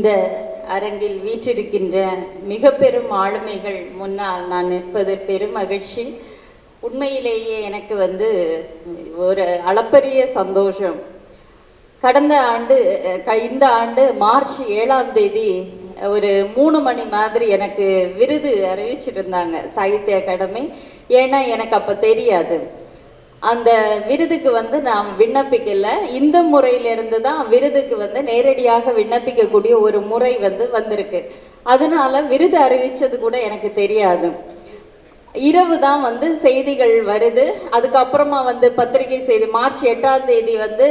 இந்த அரங்கில் வீற்றிருக்கின்ற மிக பெரும் ஆளுமைகள் முன்னால் நான் நிற்பது பெரும் மகிழ்ச்சி. உண்மையிலேயே எனக்கு வந்து ஒரு அளப்பரிய சந்தோஷம். கடந்த ஆண்டு க- இந்த ஆண்டு மார்ச் ஏழாம் தேதி ஒரு மூணு மணி மாதிரி எனக்கு விருது அறிவிச்சிருந்தாங்க சாகித்ய அகாடமி. ஏன்னா எனக்கு அப்போ தெரியாது. அந்த விருதுக்கு வந்து நான் விண்ணப்பிக்கல. இந்த முறையிலிருந்து தான் விருதுக்கு வந்து நேரடியாக விண்ணப்பிக்கக்கூடிய ஒரு முறை வந்து வந்திருக்கு. அதனால விருது அறிவிச்சது கூட எனக்கு தெரியாது. இரவு தான் வந்து செய்திகள் வருது. அதுக்கப்புறமா வந்து பத்திரிகை செய்தி மார்ச் எட்டாம் தேதி வந்து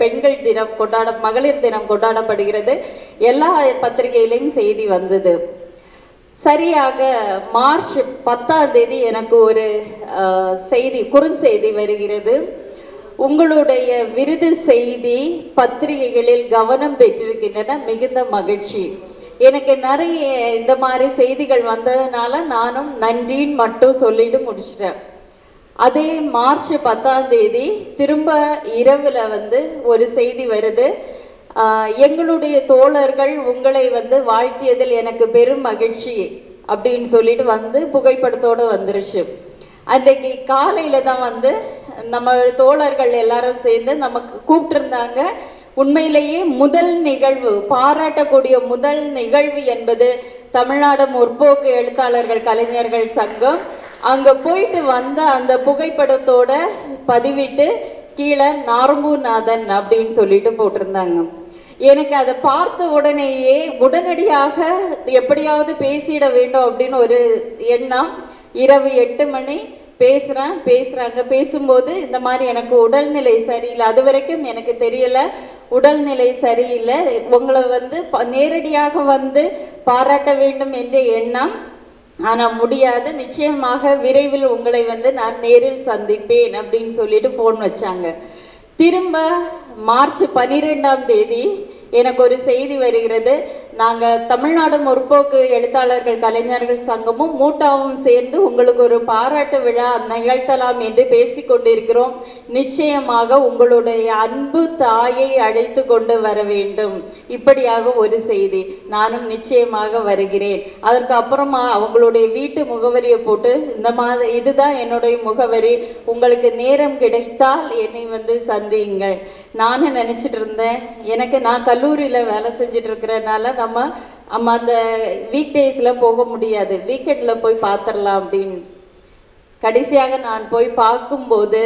பெண்கள் தினம் கொண்டாட மகளிர் தினம் கொண்டாடப்படுகிறது. எல்லா பத்திரிகையிலையும் செய்தி வந்தது. சரியாக மார்ச் பத்தாம் தேதி எனக்கு ஒரு செய்தி குறுஞ்செய்தி வருகிறது. உங்களுடைய விருது செய்தி பத்திரிகைகளில் கவனம் பெற்றிருக்கின்றன மிகுந்த மகிழ்ச்சி. எனக்கு நிறைய இந்த மாதிரி செய்திகள் வந்ததுனால நானும் நன்றின்னு மட்டும் சொல்லிட்டு முடிச்சிட்டேன். அதே மார்ச் பத்தாம் தேதி திரும்ப இரவுல வந்து ஒரு செய்தி வருது. எங்களுடைய தோழர்கள் உங்களை வந்து வாழ்த்தியதில் எனக்கு பெரும் மகிழ்ச்சி அப்படின்னு சொல்லிட்டு வந்து புகைப்படத்தோடு வந்துருச்சு. அன்றைக்கு காலையில தான் வந்து நம்ம தோழர்கள் எல்லாரும் சேர்ந்து நமக்கு கூப்பிட்டுருந்தாங்க. உண்மையிலேயே முதல் நிகழ்வு பாராட்டக்கூடிய முதல் நிகழ்வு என்பது தமிழ்நாடு முற்போக்கு எழுத்தாளர்கள் கலைஞர்கள் சங்கம். அங்க போயிட்டு வந்த அந்த புகைப்படத்தோட பதிவிட்டு கீழே நாரம்பூநாதன் அப்படின்னு சொல்லிட்டு போட்டிருந்தாங்க. எனக்கு அதை பார்த்த உடனேயே உடனடியாக எப்படியாவது பேசிட வேண்டும் அப்படின்னு ஒரு எண்ணம். இரவு எட்டு மணி பேசுகிறேன் பேசுகிறாங்க பேசும்போது இந்த மாதிரி எனக்கு உடல்நிலை சரியில்லை. அது வரைக்கும் எனக்கு தெரியலை. உடல்நிலை சரியில்லை. உங்களை வந்து ப- நேரடியாக வந்து பாராட்ட வேண்டும் என்ற எண்ணம். ஆனால் முடியாது. நிச்சயமாக விரைவில் உங்களை வந்து நான் நேரில் சந்திப்பேன் அப்படின்னு சொல்லிட்டு ஃபோன் வச்சாங்க. திரும்ப மார்ச் பன்னிரெண்டாம் தேதி எனக்கு ஒரு செய்தி வருகிறது. நாங்கள் தமிழ்நாடு முற்போக்கு எழுத்தாளர்கள் கலைஞர்கள் சங்கமும் மூட்டாவும் சேர்ந்து உங்களுக்கு ஒரு பாராட்டு விழா நிகழ்த்தலாம் என்று பேசிக் கொண்டிருக்கிறோம். நிச்சயமாக உங்களுடைய அன்பு தாயை அழைத்து கொண்டு வர வேண்டும். இப்படியாக ஒரு செய்தி. நானும் நிச்சயமாக வருகிறேன். அதற்கு அப்புறமா அவங்களுடைய வீட்டு முகவரியை போட்டு இந்த மாதிரி இதுதான் என்னுடைய முகவரி உங்களுக்கு நேரம் கிடைத்தால் என்னை வந்து சந்தியுங்கள். நானும் நினச்சிட்டு இருந்தேன். எனக்கு நான் கல்லூரியில் வேலை செஞ்சுட்டு இருக்கிறனால நம்ம நம்ம அந்த வீக் டேஸில் போக முடியாது. வீக்கெண்ட்ல போய் பார்த்துடலாம் அப்படின்னு. கடைசியாக நான் போய் பார்க்கும்போது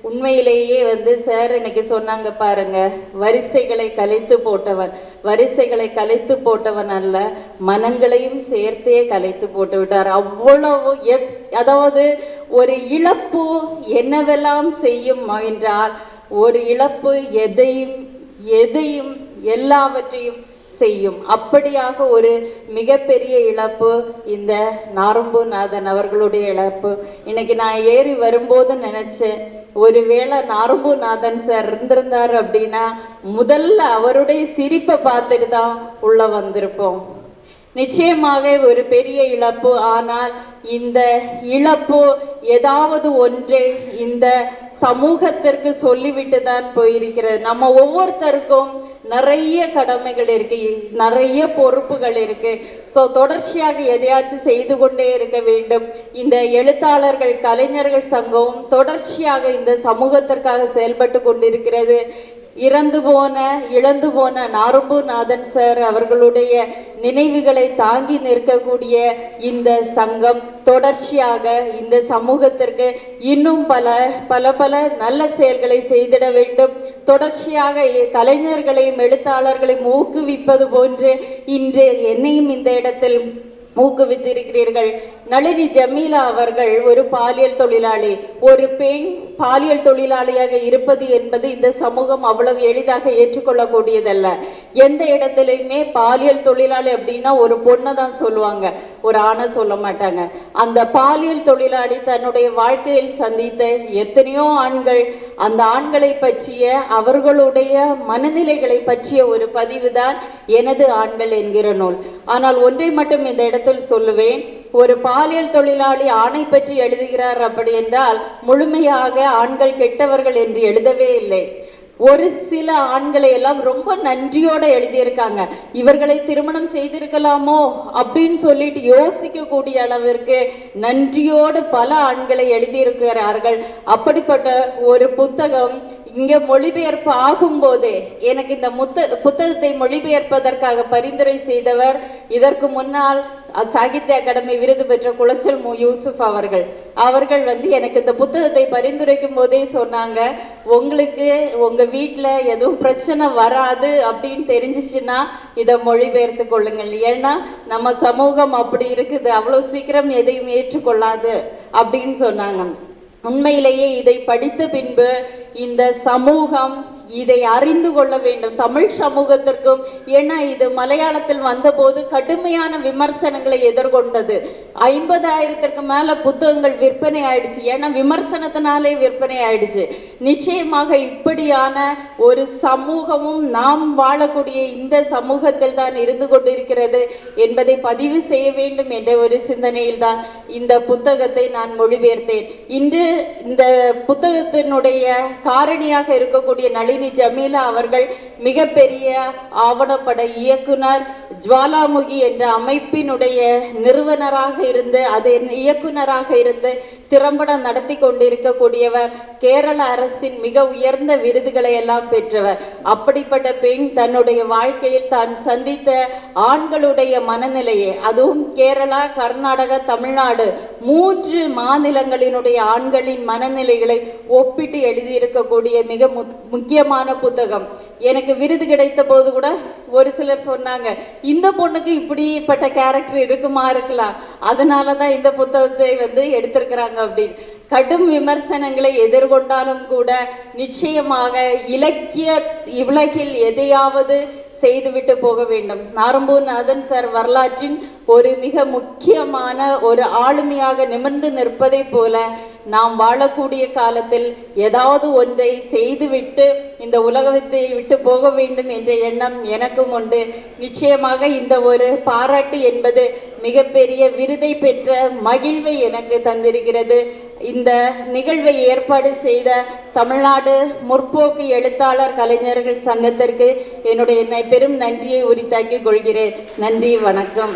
உண்மையிலேயே வந்து சார் இன்னைக்கு சொன்னாங்க பாருங்க வரிசைகளை கலைத்து போட்டவன் வரிசைகளை கலைத்து போட்டவன் அல்ல மனங்களையும் சேர்த்தே கலைத்து போட்டு விட்டார். அவ்வளவு எத்- அதாவது ஒரு இழப்பு என்னவெல்லாம் செய்யும் என்றால் ஒரு இழப்பு எதையும் எதையும் எல்லாவற்றையும் செய்யும். அப்படியாக ஒரு மிகப்பெரிய இழப்பு இந்த நாரம்பூநாதன் அவர்களுடைய இழப்பு. இன்னைக்கு நான் ஏறி வரும்போது நினைச்சேன் ஒருவேளை நாரம்பூநாதன் சார் இருந்திருந்தார் அப்படின்னா முதல்ல அவருடைய சிரிப்பை பார்த்துட்டு தான் உள்ள வந்திருப்போம். நிச்சயமாக ஒரு பெரிய இழப்பு. ஆனால் இந்த இழப்பு ஏதாவது ஒன்றை இந்த சமூகத்திற்கு சொல்லிவிட்டு தான் போயிருக்கிறது. நம்ம ஒவ்வொருத்தருக்கும் நிறைய கடமைகள் இருக்கு நிறைய பொறுப்புகள் இருக்கு. ஸோ தொடர்ச்சியாக எதையாச்சும் செய்து கொண்டே இருக்க வேண்டும். இந்த எழுத்தாளர்கள் கலைஞர்கள் சங்கமும் தொடர்ச்சியாக இந்த சமூகத்திற்காக செயல்பட்டு கொண்டிருக்கிறது. இறந்து போன இழந்து போன நாரம்பூநாதன் சார் அவர்களுடைய நினைவுகளை தாங்கி நிற்கக்கூடிய இந்த சங்கம் தொடர்ச்சியாக இந்த சமூகத்திற்கு இன்னும் பல பல பல நல்ல செயல்களை செய்திட வேண்டும். தொடர்ச்சியாக கலைஞர்களையும் எழுத்தாளர்களையும் ஊக்குவிப்பது போன்று இன்று என்னையும் இந்த இடத்தில் ஊக்குவித்திருக்கிறீர்கள் நளினி ஜமீலா அவர்கள் ஒரு பாலியல் தொழிலாளி. ஒரு பெண் பாலியல் தொழிலாளியாக இருப்பது என்பது இந்த சமூகம் அவ்வளவு எளிதாக ஏற்றுக்கொள்ளக்கூடியதல்ல. எந்த இடத்துலையுமே பாலியல் தொழிலாளி அப்படின்னா ஒரு பொண்ணை தான் சொல்லுவாங்க. ஒரு ஆணை சொல்ல மாட்டாங்க. அந்த பாலியல் தொழிலாளி தன்னுடைய வாழ்க்கையில் சந்தித்த எத்தனையோ ஆண்கள் அந்த ஆண்களை பற்றிய அவர்களுடைய மனநிலைகளை பற்றிய ஒரு பதிவு தான் எனது ஆண்கள் என்கிற நூல். ஆனால் ஒன்றை மட்டும் இந்த இடத்தில் சொல்லுவேன். ஒரு பாலியல் தொழிலாளி ஆணை பற்றி எழுதுகிறார் அப்படி என்றால் முழுமையாக ஆண்கள் கெட்டவர்கள் என்று எழுதவே இல்லை. ஒரு சில ஆண்களை எல்லாம் ரொம்ப நன்றியோட எழுதியிருக்காங்க. இவர்களை திருமணம் செய்திருக்கலாமோ அப்படின்னு சொல்லிட்டு யோசிக்கக்கூடிய அளவிற்கு நன்றியோடு பல ஆண்களை எழுதியிருக்கிறார்கள். அப்படிப்பட்ட ஒரு புத்தகம் இங்க மொழிபெயர்ப்பு ஆகும்போதே எனக்கு இந்த முத்த புத்தகத்தை மொழிபெயர்ப்பதற்காக பரிந்துரை செய்தவர். இதற்கு முன்னால் சாகித்ய அகாடமி விருது பெற்ற குளச்சல் மு. யூசுப் அவர்கள். அவர்கள் வந்து எனக்கு இந்த புத்தகத்தை பரிந்துரைக்கும் போதே சொன்னாங்க உங்களுக்கு உங்க வீட்டில் எதுவும் பிரச்சனை வராது அப்படின்னு தெரிஞ்சிச்சுன்னா இதை மொழிபெயர்த்து கொள்ளுங்கள். ஏன்னா நம்ம சமூகம் அப்படி இருக்குது அவ்வளோ சீக்கிரம் எதையும் ஏற்றுக்கொள்ளாது அப்படின்னு சொன்னாங்க. உண்மையிலேயே இதை படித்த பின்பு இந்த சமூகம் இதை அறிந்து கொள்ள வேண்டும். தமிழ் சமூகத்திற்கும் ஏன்னா இது மலையாளத்தில் வந்தபோது கடுமையான விமர்சனங்களை எதிர்கொண்டது. ஐம்பதாயிரத்திற்கு மேல புத்தகங்கள் விற்பனை ஆயிடுச்சு. ஏன்னா விமர்சனத்தினாலே விற்பனை ஆயிடுச்சு. நிச்சயமாக இப்படியான ஒரு சமூகமும் நாம் வாழக்கூடிய இந்த சமூகத்தில் தான் இருந்து கொண்டிருக்கிறது என்பதை பதிவு செய்ய வேண்டும் என்ற ஒரு சிந்தனையில் தான் இந்த புத்தகத்தை நான் மொழிபெயர்த்தேன். இன்று இந்த புத்தகத்தினுடைய காரணியாக இருக்கக்கூடிய நளினி ஜமீலா அவர்கள் மிகப்பெரிய ஆவணப்பட இயக்குனர் ஜுவாலாமுகி என்ற அமைப்பினுடைய நிறுவனராக இருந்து அதன் இயக்குனராக இருந்து திறம்பட நடத்தி கொண்டிருக்கக்கூடியவர் கேரள அரசின் மிக உயர்ந்த விருதுகளை எல்லாம் பெற்றவர். அப்படிப்பட்ட பெண் தன்னுடைய வாழ்க்கையில் தான் சந்தித்த ஆண்களுடைய மனநிலையை. அதுவும் கேரளா கர்நாடக தமிழ்நாடு மூன்று மாநிலங்களினுடைய ஆண்களின் மனநிலைகளை ஒப்பிட்டு எழுதியிருக்கக்கூடிய மிக முக்கியமான புத்தகம். எனக்கு விருது கிடைத்த போது கூட ஒரு சிலர் சொன்னாங்க இந்த பொண்ணுக்கு இப்படிப்பட்ட கேரக்டர் இருக்குமா இருக்கலாம். அதனால தான் இந்த புத்தகத்தை வந்து எடுத்திருக்கிறாங்க அப்படின்னு. கடும் விமர்சனங்களை எதிர்கொண்டாலும் கூட நிச்சயமாக இலக்கிய உலகில் எதையாவது செய்துவிட்டு போக வேண்டும். நாரம்பூநாதன் சார் வரலாற்றின் ஒரு மிக முக்கியமான ஒரு ஆளுமையாக நிமிர்ந்து நிற்பதை போல நாம் வாழக்கூடிய காலத்தில் ஏதாவது ஒன்றை செய்துவிட்டு இந்த உலகத்தை விட்டு போக வேண்டும் என்ற எண்ணம் எனக்கும் உண்டு. நிச்சயமாக இந்த ஒரு பாராட்டு என்பது மிகப்பெரிய விருதை பெற்ற மகிழ்வை எனக்கு தந்திருக்கிறது. இந்த நிகழ்வை ஏற்பாடு செய்த தமிழ்நாடு முற்போக்கு எழுத்தாளர் கலைஞர்கள் சங்கத்திற்கு என்னுடைய பெரும் நன்றியை உரித்தாக்கிக் கொள்கிறேன். நன்றி வணக்கம்.